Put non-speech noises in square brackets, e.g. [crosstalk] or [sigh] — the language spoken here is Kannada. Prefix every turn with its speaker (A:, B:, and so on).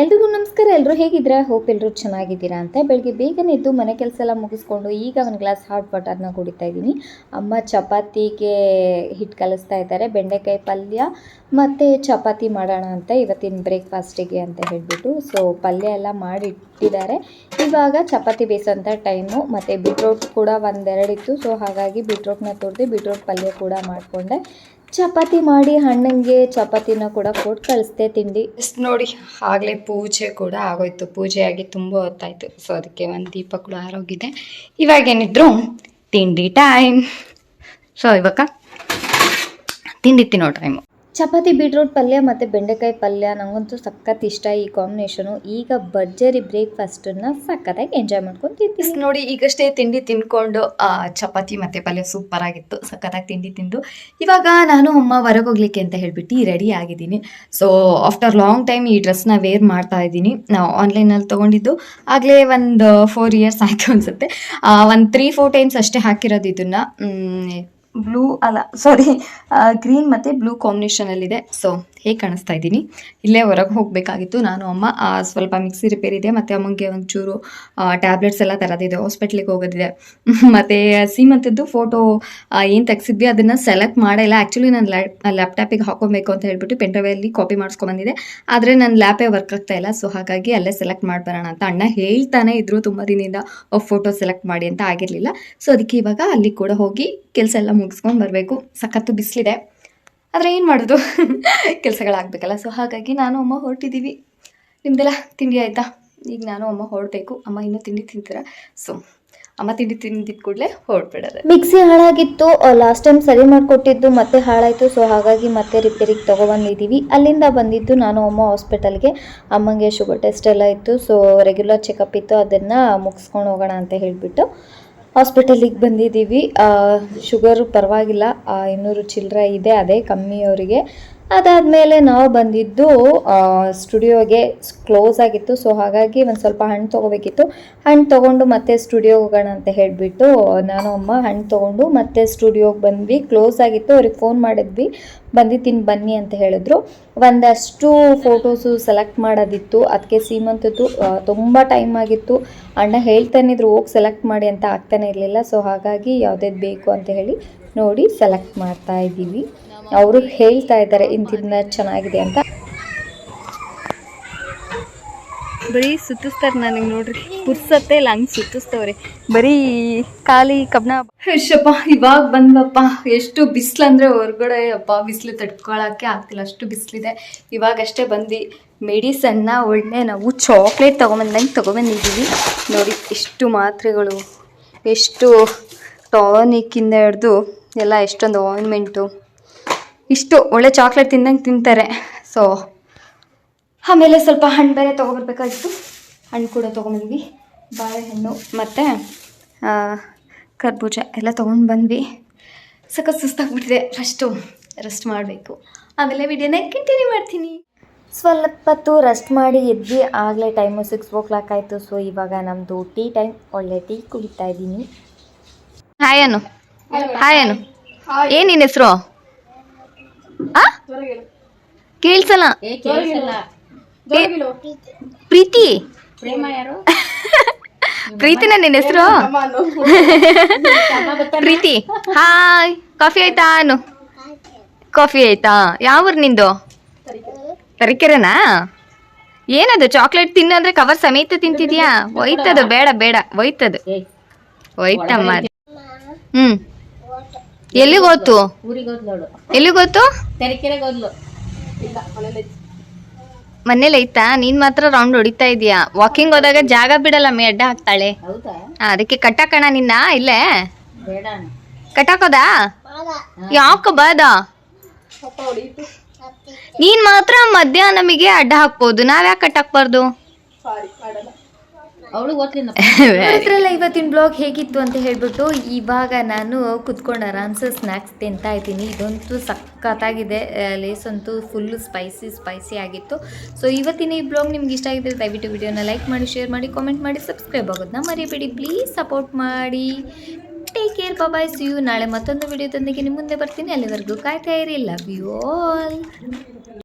A: ಎಲ್ರಿಗೂ ನಮಸ್ಕಾರ. ಎಲ್ಲರೂ ಹೇಗಿದ್ದೀರಾ? ಹೋಪ್ ಎಲ್ಲರೂ ಚೆನ್ನಾಗಿದ್ದೀರಾ ಅಂತ. ಬೆಳಗ್ಗೆ ಬೇಗನೆ ಎದ್ದು ಮನೆ ಕೆಲಸ ಎಲ್ಲ ಮುಗಿಸ್ಕೊಂಡು ಈಗ ಒಂದು ಗ್ಲಾಸ್ ಹಾಟ್ ವಾಟರ್ನ ಕುಡಿತಾ ಇದ್ದೀನಿ. ಅಮ್ಮ ಚಪಾತಿಗೆ ಹಿಟ್ಟು ಕಲಿಸ್ತಾ ಇದ್ದಾರೆ. ಬೆಂಡೆಕಾಯಿ ಪಲ್ಯ ಮತ್ತು ಚಪಾತಿ ಮಾಡೋಣ ಅಂತ ಇವತ್ತಿನ ಬ್ರೇಕ್ಫಾಸ್ಟಿಗೆ ಅಂತ ಹೇಳಿಬಿಟ್ಟು. ಸೊ ಪಲ್ಯ ಎಲ್ಲ ಮಾಡಿ ಇಟ್ಟಿದ್ದಾರೆ ಇವಾಗ ಚಪಾತಿ ಬೇಯಿಸೋಂಥ ಟೈಮು ಮತ್ತು ಬೀಟ್ರೋಟ್ ಕೂಡ ಒಂದೆರಡಿತ್ತು. ಸೊ ಹಾಗಾಗಿ ಬೀಟ್ರೋಟ್ನ ತುರಿದು ಬೀಟ್ರೋಟ್ ಪಲ್ಯ ಕೂಡ ಮಾಡಿಕೊಂಡೆ. ಚಪಾತಿ ಮಾಡಿ ಹಣ್ಣಂಗೆ ಚಪಾತಿನ ಕೂಡ ಕೊಟ್ಟು ಕಳಿಸ್ದೆ ತಿಂಡಿ. ನೋಡಿ, ಆಗಲೇ ಪೂಜೆ ಕೂಡ ಆಗೋಯ್ತು. ಪೂಜೆ ಆಗಿ ತುಂಬ ಹೊತ್ತಾಯ್ತು. ಸೊ ಅದಕ್ಕೆ ಒಂದು ದೀಪ ಕೂಡ ಆರೋಗಿದೆ ಇವಾಗೇನಿದ್ರು ತಿಂಡಿ ಟೈಮ್ ಸೊ ಇವಾಗ ತಿಂಡಿ ತಿನ್ನೋ ಟೈಮು ಚಪಾತಿ, ಬೀಟ್ರೋಟ್ ಪಲ್ಯ ಮತ್ತು ಬೆಂಡೆಕಾಯಿ ಪಲ್ಯ ನನಗಂತೂ ಸಖತ್ ಇಷ್ಟ ಈ ಕಾಂಬಿನೇಷನು ಈಗ ಭರ್ಜರಿ ಬ್ರೇಕ್ಫಾಸ್ಟನ್ನು ಸಖತ್ತಾಗಿ ಎಂಜಾಯ್ ಮಾಡ್ಕೊಂಡು ನೋಡಿ, ಈಗಷ್ಟೇ ತಿಂಡಿ ತಿನ್ಕೊಂಡು ಚಪಾತಿ ಮತ್ತು ಪಲ್ಯ ಸೂಪರ್ ಆಗಿತ್ತು. ಸಖತ್ತಾಗಿ ತಿಂಡಿ ತಿಂದು. ಇವಾಗ ನಾನು ಅಮ್ಮ ಹೊರಗೆ ಹೋಗ್ಲಿಕ್ಕೆ ಅಂತ ಹೇಳ್ಬಿಟ್ಟು ರೆಡಿ ಆಗಿದ್ದೀನಿ. ಸೊ ಆಫ್ಟರ್ ಲಾಂಗ್ ಟೈಮ್ ಈ ಡ್ರೆಸ್ನ ವೇರ್ ಮಾಡ್ತಾ ಇದ್ದೀನಿ. ನಾವು ಆನ್ಲೈನಲ್ಲಿ ತೊಗೊಂಡಿದ್ದು. ಆಗಲೇ ಒಂದು ಫೋರ್ ಇಯರ್ಸ್ ಆಯಿತು ಅನಿಸುತ್ತೆ. ಒಂದು ತ್ರೀ ಫೋರ್ ಟೈಮ್ಸ್ ಅಷ್ಟೇ ಹಾಕಿರೋದು ಇದನ್ನು. ಬ್ಲೂ ಅಲ್ಲ ಸಾರಿ ಗ್ರೀನ್ ಮತ್ತು ಬ್ಲೂ ಕಾಂಬಿನೇಷನಲ್ಲಿದೆ ಸೊ ಹೇಗೆ ಕಾಣಿಸ್ತಾ ಇದ್ದೀನಿ? ಇಲ್ಲೇ ಹೊರಗೆ ಹೋಗಬೇಕಾಗಿತ್ತು. ನಾನು ಅಮ್ಮ ಸ್ವಲ್ಪ ಮಿಕ್ಸಿ ರಿಪೇರಿ ಇದೆ. ಮತ್ತು ಅಮ್ಮಂಗೆ ಒಂಚೂರು ಟ್ಯಾಬ್ಲೆಟ್ಸ್ ಎಲ್ಲ ತರೋದಿದೆ. ಹಾಸ್ಪಿಟ್ಲಿಗೆ ಹೋಗೋದಿದೆ. [laughs] ಮತ್ತು ಸೀಮಂತದ್ದು ಫೋಟೋ ಏನು ತೆಗ್ಸಿದ್ವಿ, ಅದನ್ನು ಸೆಲೆಕ್ಟ್ ಮಾಡಿಲ್ಲ. ಆ್ಯಕ್ಚುಲಿ ನಾನು ಲ್ಯಾಪ್ಟಾಪಿಗೆ ಹಾಕೊಬೇಕು ಅಂತ ಹೇಳ್ಬಿಟ್ಟು ಪೆನ್ಡ್ರೈವಲ್ಲಿ ಕಾಪಿ ಮಾಡಿಸ್ಕೊಂಬಂದಿದೆ ಆದರೆ ನನ್ನ ಲ್ಯಾಪೇ ವರ್ಕ್ ಆಗ್ತಾ ಇಲ್ಲ. ಸೊ ಹಾಗಾಗಿ ಅಲ್ಲೇ ಸೆಲೆಕ್ಟ್ ಮಾಡಿಬರೋಣ ಅಂತ. ಅಣ್ಣ ಹೇಳ್ತಾನೆ ಇದ್ರು ತುಂಬ ದಿನದಿಂದ ಫೋಟೋ ಸೆಲೆಕ್ಟ್ ಮಾಡಿ ಅಂತ ಆಗಿರಲಿಲ್ಲ. ಸೊ ಅದಕ್ಕೆ ಇವಾಗ ಅಲ್ಲಿ ಕೂಡ ಹೋಗಿ ಕೆಲಸ ಎಲ್ಲ ಮುಗಿಸ್ಕೊಂಡು ಬರಬೇಕು. ಸಖತ್ತು ಬಿಸಿಲಿದೆ. ಆದರೆ ಏನು ಮಾಡೋದು? [laughs] ಕೆಲಸಗಳಾಗಬೇಕಲ್ಲ ಸೊ ಹಾಗಾಗಿ ನಾನು ಅಮ್ಮ ಹೊರಟಿದ್ದೀವಿ ನಿಮ್ದೆಲ್ಲ ತಿಂಡಿ ಆಯಿತಾ? ಈಗ ನಾನು ಅಮ್ಮ ಹೊರಡಬೇಕು. ಅಮ್ಮ ಇನ್ನೂ ತಿಂಡಿ ತಿಂತೀರಾ? ಸೊ ಅಮ್ಮ ತಿಂಡಿ ತಿಂದಿದ್ದ ಕೂಡಲೇ ಹೊರಡ್ಬಿಡೋದು. ಮಿಕ್ಸಿ ಹಾಳಾಗಿತ್ತು ಲಾಸ್ಟ್ ಟೈಮ್ ಸರಿ ಮಾಡಿಕೊಟ್ಟಿದ್ದು, ಮತ್ತೆ ಹಾಳಾಯಿತು. ಸೊ ಹಾಗಾಗಿ ಮತ್ತೆ ರಿಪೇರಿಗೆ ತೊಗೊಬಂದಿದ್ದೀವಿ ಅಲ್ಲಿಂದ ಬಂದಿದ್ದು ನಾನು ಅಮ್ಮ ಹಾಸ್ಪಿಟಲ್ಗೆ ಅಮ್ಮಂಗೆ ಶುಗರ್ ಟೆಸ್ಟ್ ಎಲ್ಲ ಇತ್ತು. ಸೊ ರೆಗ್ಯುಲರ್ ಚೆಕಪ್ ಇತ್ತು. ಅದನ್ನು ಮುಗಿಸ್ಕೊಂಡು ಹೋಗೋಣ ಅಂತ ಹೇಳಿಬಿಟ್ಟು. ಹಾಸ್ಪಿಟಲಿಗೆ ಬಂದಿದ್ದೀವಿ. ಶುಗರು ಪರವಾಗಿಲ್ಲ. ಇನ್ನೂರು ಚಿಲ್ಲರೆ ಇದೆ. ಅದೇ ಕಮ್ಮಿ ಅವರಿಗೆ. ಅದಾದಮೇಲೆ ನಾವು ಬಂದಿದ್ದು ಸ್ಟುಡಿಯೋಗೆ ಕ್ಲೋಸ್ ಆಗಿತ್ತು. ಸೊ ಹಾಗಾಗಿ ಒಂದು ಸ್ವಲ್ಪ ಹಣ್ಣು ತೊಗೋಬೇಕಿತ್ತು. ಹಣ್ಣು ತೊಗೊಂಡು ಮತ್ತೆ ಸ್ಟುಡಿಯೋಗೆ ಹೋಗೋಣ ಅಂತ ಹೇಳಿಬಿಟ್ಟು, ನಾನು, ಅಮ್ಮ ಹಣ್ಣು ತೊಗೊಂಡು ಮತ್ತೆ ಸ್ಟುಡಿಯೋಗೆ ಬಂದ್ವಿ. ಕ್ಲೋಸ್ ಆಗಿತ್ತು. ಅವ್ರಿಗೆ ಫೋನ್ ಮಾಡಿದ್ವಿ. ಬಂದಿದ್ದೀನಿ, ಬನ್ನಿ ಅಂತ ಹೇಳಿದ್ರು. ಒಂದಷ್ಟು ಫೋಟೋಸು ಸೆಲೆಕ್ಟ್ ಮಾಡೋದಿತ್ತು. ಅದಕ್ಕೆ ಸೀಮಂತದ್ದು ತುಂಬ ಟೈಮ್ ಆಗಿತ್ತು. ಅಣ್ಣ ಹೇಳ್ತಾನಿದ್ರು ಹೋಗಿ ಸೆಲೆಕ್ಟ್ ಮಾಡಿ ಅಂತ ಆಗ್ತಾನೆ ಇರಲಿಲ್ಲ. ಸೊ ಹಾಗಾಗಿ ಯಾವುದೇ ಬೇಕು ಅಂತ ಹೇಳಿ ನೋಡಿ ಸೆಲೆಕ್ಟ್ ಮಾಡ್ತಾ ಇದ್ದೀವಿ. ಅವರು ಹೇಳ್ತಾ ಇದ್ದಾರೆ ಇಂತಿನ್ನ ಚೆನ್ನಾಗಿದೆ ಅಂತ. ಬರೀ ಸುತ್ತಿಸ್ತಾರೆ ನನಗೆ ನೋಡ್ರಿ ಪುರ್ಸತ್ತೆ ಇಲ್ಲ ಹಂಗೆ ಸುತ್ತಿಸ್ತವ್ರಿ. ಬರೀ ಖಾಲಿ ಕಬ್ಣ ಶಪ್ಪ ಇವಾಗ ಬಂದ್ವಪ್ಪ ಎಷ್ಟು ಬಿಸಿಲು ಅಂದರೆ ಹೊರಗಡೆ ಅಪ್ಪ ಬಿಸಿಲು ತಡ್ಕೊಳಕ್ಕೆ ಆಗ್ತಿಲ್ಲ ಅಷ್ಟು ಬಿಸಿಲಿದೆ. ಇವಾಗಷ್ಟೇ ಬಂದು ಮೆಡಿಸನ್ನ ಒಳ್ಳೆ ನಾವು ಚಾಕ್ಲೇಟ್ ತೊಗೊಂಬಂದಂಗೆ ತೊಗೊಬಂದಿದ್ದೀವಿ ನೋಡಿ ಎಷ್ಟು ಮಾತ್ರೆಗಳು ಎಷ್ಟು ಟಾನಿಕ್ಕಿಂದ ಹಿಡ್ದು ಎಲ್ಲ ಎಷ್ಟೊಂದು ಆಯಿಂಟ್ಮೆಂಟು ಇಷ್ಟು ಒಳ್ಳೆ ಚಾಕ್ಲೇಟ್ ತಿಂದಂಗೆ ತಿಂತಾರೆ. ಸೊ ಆಮೇಲೆ ಸ್ವಲ್ಪ ಹಣ್ಣು ಬೇರೆ ತೊಗೊಬರ್ಬೇಕಾಗಿತ್ತು. ಹಣ್ಣು ಕೂಡ ತೊಗೊಂಡ್ವಿ ಬಾಳೆಹಣ್ಣು ಮತ್ತು ಕರ್ಬೂಜ ಎಲ್ಲ ತೊಗೊಂಡು ಬಂದ್ವಿ. ಸಖತ್ ಸುಸ್ತಾಗ್ಬಿಟ್ಟಿದೆ. ಫಸ್ಟು ರೆಸ್ಟ್ ಮಾಡಬೇಕು. ಆಮೇಲೆ ವಿಡಿಯೋನ ಕಂಟಿನ್ಯೂ ಮಾಡ್ತೀನಿ. ಸ್ವಲ್ಪ ಹೊತ್ತು ರೆಸ್ಟ್ ಮಾಡಿ ಎದ್ವಿ ಆಗಲೇ ಟೈಮು ಸಿಕ್ಸ್ ಓ ಕ್ಲಾಕ್ ಆಯಿತು. ಸೊ ಇವಾಗ ನಮ್ಮದು ಟೀ ಟೈಮ್ ಒಳ್ಳೆ ಟೀ ಕುಡಿತಾ ಇದ್ದೀನಿ. ಹಾಯ್ ಅನು. ಹಾಯ್ ಏನು? ಏನ್ ನಿನ್ನ ಹೆಸರು? ಕೇಳ್ಸಲ್ಲ? ಪ್ರೀತಿ? ಪ್ರೀತಿನ ನಿನ್ನ ಹೆಸರು? ಪ್ರೀತಿ. ಹಾಯ್ ಕಾಫಿ ಆಯ್ತಾ? ಅನು. ಕಾಫಿ ಆಯ್ತಾ? ಯಾವ ನಿಂದು? ತರೀಕೆರೆನಾ? ಏನದು ಚಾಕ್ಲೇಟ್ ತಿನ್ನಂದ್ರೆ ಕವರ್ ಸಮೇತ ತಿಂತಿದ್ಯಾ? ಒಯ್ತದು ಬೇಡ ಬೇಡ ಒಯ್ತದು. ಒಯ್ತಮ್ಮ. ಹ್ಮ್. ಎಲ್ಲಿಗೆ ಗೊತ್ತು?
B: ಊರಿಗೆ ಗೊತ್ತು
A: ಎಲ್ಲಿಗೆ ಹೋತು
B: ತರೀಕೆರೆಗೆ ಹೋದ್ಲು.
A: ಮನೇಲಿ ಐತಾ ನೀನ್ ಮಾತ್ರ ರೌಂಡ್ ಹೊಡಿತಾ ಇದೀಯಾ? ವಾಕಿಂಗ್ ಹೋದಾಗ ಜಾಗ ಬಿಡಲ್ಲ ಮೇ ಅಡ್ಡ ಹಾಕ್ತಾಳೆ.
B: ಹೌದಾ?
A: ಆ, ಅದಕ್ಕೆ ಕಟ್ಟಾಕಣ ನಿನ್ನ ಇಲ್ಲೇ?
B: ಬೇಡ
A: ಕಟ್ಟಾಕೋದಾ? ಯಾಕ ಬಾದ? ನೀನ್ ಮಾತ್ರ ಮಧ್ಯ ನಮಗೆ ಅಡ್ಡ ಹಾಕ್ಬೋದು. ನಾವ್ಯಾಕೆ ಕಟ್ಟಾಕ್ಬಾರ್ದು? ನೋಡಿದ್ರಲ್ಲ [laughs] ಇವತ್ತಿನ ಬ್ಲಾಗ್ ಹೇಗಿತ್ತು ಅಂತ ಹೇಳ್ಬಿಟ್ಟು ಇವಾಗ ನಾನು ಕುತ್ಕೊಂಡು ಆರಾಮ್ಸೆ ಸ್ನ್ಯಾಕ್ಸ್ ತಿಂತಾ ಇದ್ದೀನಿ. ಇದಂತೂ ಸಖತ್ತಾಗಿದೆ. ಲೇಸ್ ಅಂತೂ ಫುಲ್ ಸ್ಪೈಸಿ ಸ್ಪೈಸಿ ಆಗಿತ್ತು. ಸೊ ಇವತ್ತಿನ ಈ ಬ್ಲಾಗ್ ನಿಮ್ಗೆ ಇಷ್ಟ ಆಗಿದ್ರೆ ದಯವಿಟ್ಟು ವಿಡಿಯೋನ ಲೈಕ್ ಮಾಡಿ ಶೇರ್ ಮಾಡಿ ಕಾಮೆಂಟ್ ಮಾಡಿ ಸಬ್ಸ್ಕ್ರೈಬ್ ಆಗೋದನ್ನ ಮರಿಬೇಡಿ. ಪ್ಲೀಸ್ ಸಪೋರ್ಟ್ ಮಾಡಿ. Take care bye see you ನಾಳೆ ಮತ್ತೊಂದು ವಿಡಿಯೋದೊಂದಿಗೆ ನಿಮ್ಮ ಮುಂದೆ ಬರ್ತೀನಿ. ಅಲ್ಲಿವರೆಗೂ ಕಾಯ್ತಾ ಇರಿ. Love you all